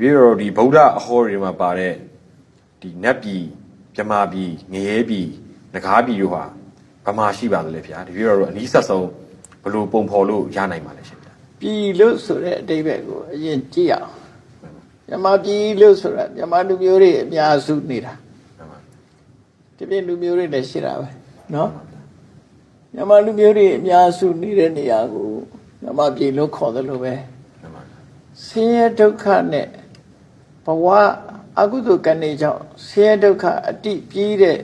ပြည့်တော်ဒီဗုဒ္ဓအဟောတွေမှာပါတဲ့ဒီနတ်ပြည်မြမာပြည်ငရဲပြည်ငကားပြည်တို့ဟာဗမာရှိပါသလဲဗျာတပြည့်တော်တို့အနီးဆက်ဆုံးဘလို့ပုံဖော်လို့ရနိုင်ပါလဲရှင်ဗျာပြည်လို့ဆိုတဲ့အတိတ်ဘက်ကိုအရင်ကြည့်ရအောင်မြမာပြည်လို့ဆိုတာမြမာလူမျိုးတွေအများစုနေတာဒီပြည့်လူမျိုးတွေလည်းရှိတာပဲနော်မြမာလူမျိုးတွေအများစုနေတဲ့နေရာကိုမြမာပြည်လို့ခေါ်တယ်လို့ပဲဆင်းရဲဒုက္ခနဲ့ ဘဝအကုသိုလ်ကံတွေကြောင့်ဆင်းရဲဒုက္ခအတိပြီးတဲ့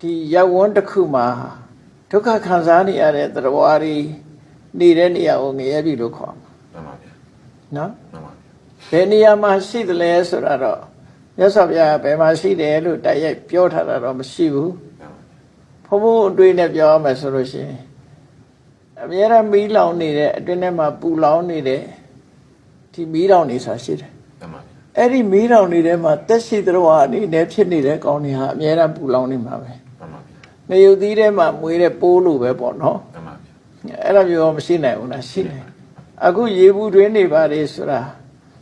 ဒီရောက်ဝန်းတစ်ခုမှာဒုက္ခခံစားနေရတဲ့သတ္တဝါတွေနေတဲ့နေရာကိုငရဲပြီလို့ခေါ်မှာမှန်ပါဗျာနော်မှန်ပါဘယ်နေရာမှာရှိသလဲဆိုတာတော့မြတ်စွာဘုရားကဘယ်မှာရှိတယ်လို့တိုက်ရိုက်ပြောထားတာတော့မရှိဘူးမှန်ပါဘုံဘုံအတွေ့နဲ့ပြောရမယ်ဆိုလို့ရှိရင်အများရမီးလောင်နေတဲ့အတွင်းထဲမှာပူလောင်နေတဲ့ဒီမီးလောင်နေဆိုတာရှိတယ်မှန်ပါဗျာ အဲ့ဒီမီးလောင်နေထဲမှာတက်ရှိတော်ဟာအနေနဲ့ဖြစ်နေတဲ့ကောင်းတွေဟာအများရပူလောင်နေမှာပဲမှန်ပါဗျာနေရုပ်သီးထဲမှာမွေးတဲ့ပိုးလိုပဲပေါ့နော်မှန်ပါဗျာအဲ့လိုမျိုးမရှိနိုင်ဘူးလားရှိတယ်အခုရေဘူးတွင်းနေပါလေဆိုတာ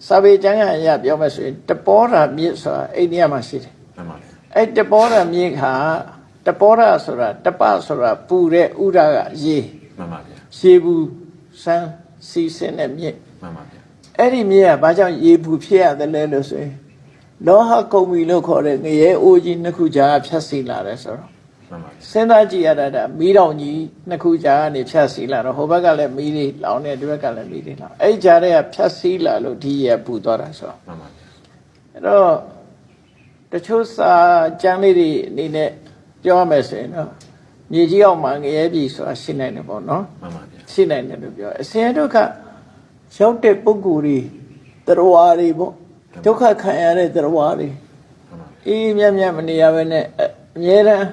စာပေကျမ်းဂန်အရပြောမယ်ဆိုရင်တပောဓာမြစ်ဆိုတာအိန္ဒိယမှာရှိတယ်မှန်ပါဗျာအဲ့တပောဓာမြစ်ဟာတပောဓာဆိုတာတပဆိုတာပူတဲ့ဥဒကရေမှန်ပါဗျာရေဘူးစမ်းစီစင်တဲ့မြစ်မှန်ပါဗျာ အဲ့ဒီမြစ်ကဘာကြောင့်ရေဘူးဖြစ်ရတယ်လဲလို့ဆိုရင်လောဟကုံမီလို့ခေါ်တဲ့ငရဲအိုးကြီးနှစ်ခုကြားကဖြတ်စီလာတယ်ဆိုတော့မှန်ပါဗျာစဉ်းစားကြည့်ရတာဒါမီးတောင်ကြီးနှစ်ခုကြားကနေဖြတ်စီလာတော့ဟိုဘက်ကလည်းမီးတွေလောင်နေဒီဘက်ကလည်းမီးတွေလောင်အဲ့ဒီကြားထဲကဖြတ်စီလာလို့ဒီရပူသွားတာဆိုတော့မှန်ပါဗျာအဲ့တော့တချို့စာကျမ်းလေးတွေအနေနဲ့ပြောရမယ်ဆိုရင်တော့မြေကြီးအောင်မှာငရဲပြီဆိုတာရှိနိုင်တယ်ပေါ့နော်မှန်ပါဗျာရှိနိုင်တယ်လို့ပြောအစင်ဒုက္ခ ရောက်တဲ့ပုဂ္ဂိုလ်တွေတရားတွေပေါ့ဒုက္ခခံရတဲ့တရားတွေ မှန်ပါ အေးမြတ်မြတ်မနေရဘဲနဲ့အအမြဲတမ်း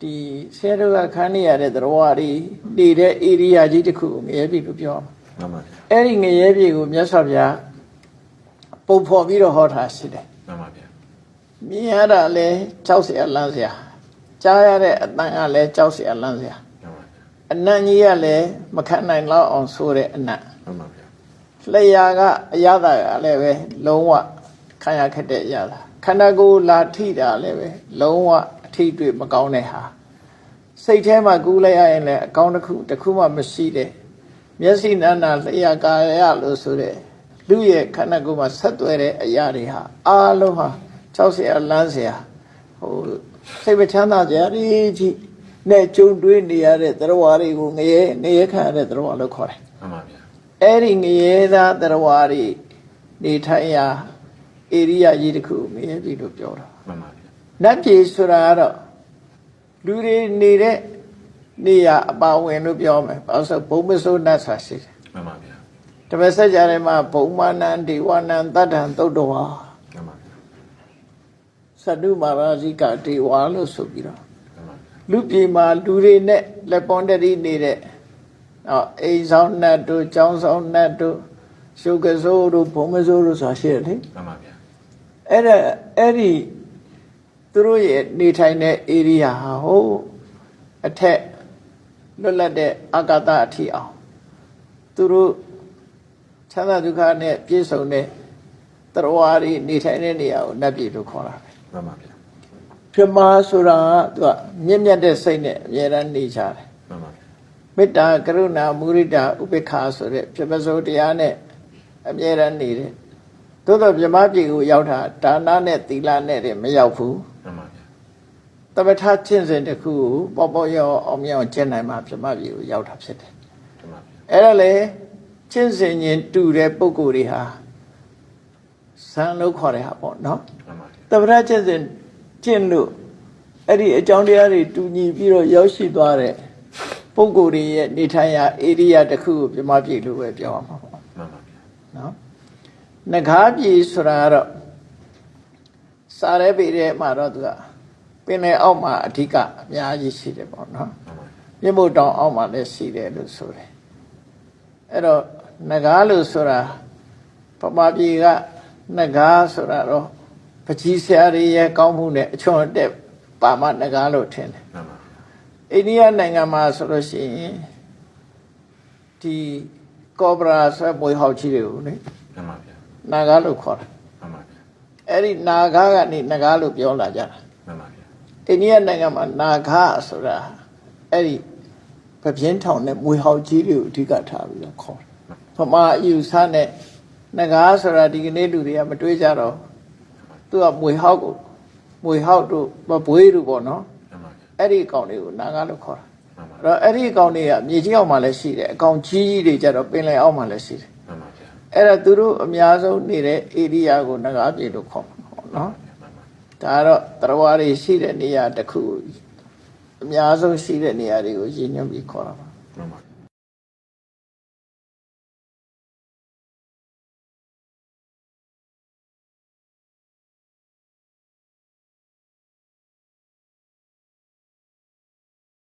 ဒီဆဲဒုက္ခခံနေရတဲ့တရားတွေနေတဲ့ဧရိယာကြီးတစ်ခုကိုငရဲပြီလို့ပြောမှာ မှန်ပါဗျာ အဲ့ဒီငရဲပြီကိုမြတ်စွာဘုရားပုံဖော်ပြီးတော့ဟောထားရှိတယ် မှန်ပါဗျာ မြင်ရတာလဲကြောက်เสียလန့်เสียကြားရတဲ့အတန်ကလည်းကြောက်เสียလန့်เสีย မှန်ပါဗျာ အနံ့ကြီးကလည်းမခံနိုင်တော့အောင်ဆိုတဲ့အနံ့ မှန်ပါဗျာလျာကအရသာကလည်းပဲလုံးဝခံရခက်တဲ့အရသာခန္ဓာကိုယ်လာထိတာလည်းပဲလုံးဝအထိတွေ့မကောင်းတဲ့ဟာစိတ်ထဲမှာကူးလိုက်ရရင်လည်းအကောင်းတစ်ခုတစ်ခုမှမရှိတဲ့မျက်စိနာနာလျာကာရလို့ဆိုတဲ့လူရဲ့ခန္ဓာကိုယ်မှာဆက်သွဲတဲ့အရာတွေဟာအားလုံးဟာ၆ဆရာလမ်းဆရာဟိုစိတ်မချမ်းသာကြရည်ကြီးနဲ့ကြုံတွေ့နေရတဲ့သရဝါတွေကိုငရဲငရဲခံရတဲ့သရဝါလို့ခေါ်တယ်မှန်ပါ အဲ့ဒီငရဲသားတရားဝါတွေနေထိုင်ရာဧရိယာကြီးတစ်ခုကိုငရဲပြည်လို့ပြောတာမှန်ပါဗျာနတ်ပြည်ဆိုတာကတော့လူတွေနေတဲ့နေရာအပါဝင်လို့ပြောမယ်ဘာလို့ဆိုဘုံမစိုးနတ်ဆာရှိတယ်မှန်ပါဗျာတပည့်ဆက်ကြတယ်မှာဘုံမာနံဒေဝနံတတ္ထံသုတ်တော်ဟာမှန်ပါဗျာသတ္တုမာရာဇိကဒေဝလို့ဆိုပြီးတော့မှန်ပါဗျာလူပြည်မှာလူတွေနဲ့လက်ပွန်တရီနေတဲ့ နော်အိမ်ဆောင်နတ်တို့ကျောင်းဆောင်နတ်တို့ရှုပ်ကစိုးတို့ဘုံမစိုးတို့ဆိုတာရှိတယ်လေမှန်ပါဗျာအဲ့ဒါအဲ့ဒီသူတို့ရဲ့နေထိုင်တဲ့ area ဟာဟိုအထက်လွတ်လပ်တဲ့အာကာသအထီအောင်သူတို့ချမ်းသာဒုက္ခနဲ့ပြည့်စုံတဲ့တရားဝါတွေနေထိုင်တဲ့နေရာကိုနတ်ပြည်လို့ခေါ်တာပဲမှန်ပါဗျာပြမဆိုတာကသူကမြင့်မြတ်တဲ့စိတ်နဲ့အမြဲတမ်းနေကြတယ်မှန်ပါဗျာ မေတ္တာကရုဏာမုရိဒဥပေက္ခာဆိုတဲ့ပြမစိုးတရားနဲ့အမြဲတမ်းနေတဲ့သို့တော့မြမပြည်ကိုရောက်တာဒါနနဲ့သီလနဲ့တည်းမရောက်ဘူးမှန်ပါဗျာတပထချင်းစဉ်တစ်ခုကိုပေါ့ပေါ့ရောအောင်မြောင်ကျင့်နိုင်မှမြမပြည်ကိုရောက်တာဖြစ်တယ်မှန်ပါဗျာအဲ့ဒါလေချင်းစဉ်ချင်းတူတဲ့ပုံကိုယ်တွေဟာဇန်လို့ခေါ်တဲ့ဟာပေါ့နော်မှန်ပါဗျာတပထချင်းစဉ်ကျင့်လို့အဲ့ဒီအကြောင်းတရားတွေတူညီပြီးတော့ရောက်ရှိသွားတဲ့ ပုံကိုယ်တွေရဲ့နေထိုင်ရာဧရိယာတစ်ခုကိုမြမပြည်လို့ပဲပြောရမှာပေါ့မှန်ပါဗျာနော်ငကားပြည်ဆိုတာကတော့စားရဲပေတဲ့မှာတော့သူကပင်လယ်အောက်မှာအဓိကအများကြီးရှိတယ်ပေါ့နော်မှန်ပါဗျာမြင့်မို့တောင်အောက်မှာလည်းရှိတယ်လို့ဆိုတယ်အဲ့တော့ငကားလို့ဆိုတာပမာပြည်ကငကားဆိုတာတော့ပကြီးဆရာတွေရဲ့ကောင်းမှုနဲ့အချွန်အတက်ပါမငကားလို့ထင်တယ်မှန်ပါဗျာ အိန္ဒိယနိုင်ငံမှာဆိုလို့ရှိရင်ဒီကောဘရာဆွဲမွေးဟောက်ကြီးတွေကိုလေမှန်ပါဗျာနာဂါလို့ခေါ်တာမှန်ပါဗျာအဲ့ဒီနာဂါကနေနဂါလို့ပြောလာကြတာမှန်ပါဗျာအိန္ဒိယနိုင်ငံမှာနာဂါဆိုတာအဲ့ဒီပပြင်းထောင်နဲ့မွေဟောက်ကြီးတွေကိုအဓိကထားပြီးတော့ခေါ်တယ်ဗမာအယူဆနဲ့နဂါဆိုတာဒီကနေ့လူတွေကမတွေးကြတော့သူကမွေဟောက်ကိုမွေဟောက်တို့မဘွေးတို့ပေါ့နော်မှန်ပါဗျာ အဲ့ဒီအကောင်တွေကိုနာဂါလို့ခေါ်တာမှန်ပါအဲ့တော့အဲ့ဒီအကောင်တွေကမြေကြီးအောက်မှာလည်းရှိတယ်အကောင်ကြီးကြီးတွေကြတော့ပင်လယ်အောက်မှာလည်းရှိတယ်မှန်ပါဗျာအဲ့ဒါသူတို့အများဆုံးနေတဲ့ဧရိယာကိုနဂါပြေလို့ခေါ်မှာပေါ့နော်မှန်ပါဒါကတော့တရားတွေရှိတဲ့နေရာတစ်ခုအများဆုံးရှိတဲ့နေရာတွေကိုရည်ညွှန်းပြီးခေါ်တာပါမှန်ပါ